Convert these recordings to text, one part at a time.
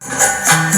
Música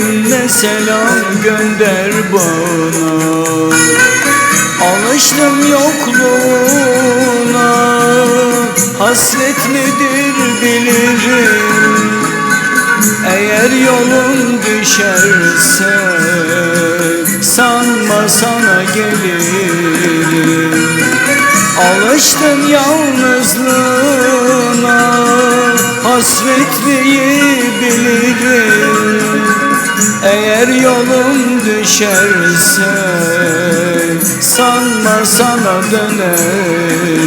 selam gönder bana. Alıştım yokluğuna. Hasret midir bilirim. Eğer yolun düşerse sanma sana gelirim. Alıştım yalnızlığına. Hasretliyi Eğer yolun düşerse sanma sana dönerim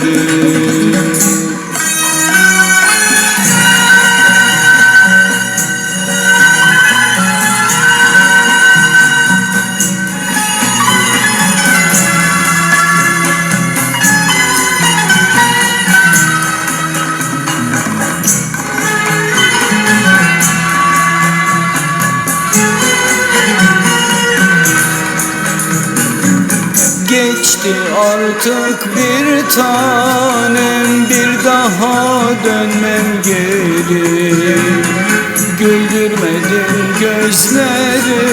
Geçti artık bir tanem Bir daha dönmem geri. Güldürmedin gözlerimi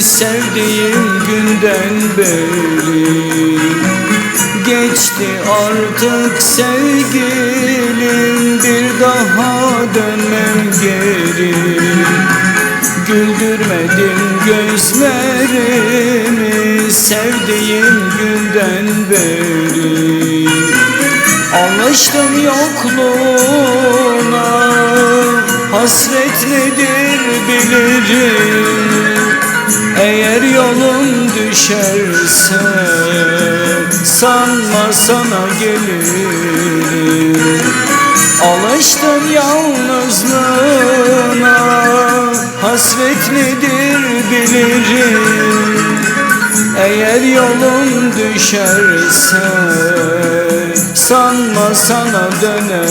Sevdiğim günden beri. Geçti artık sevgilim Bir daha dönmem geri Güldürmedin gözlerimi sevdiğim günden beri. Alıştım yokluğuna hasret nedir bilirim. Eğer yolum düşerse sanma sana gelirim Alıştım yalnızlığına Nedir bilirim? Eğer yolum düşerse Sanma sana dönerim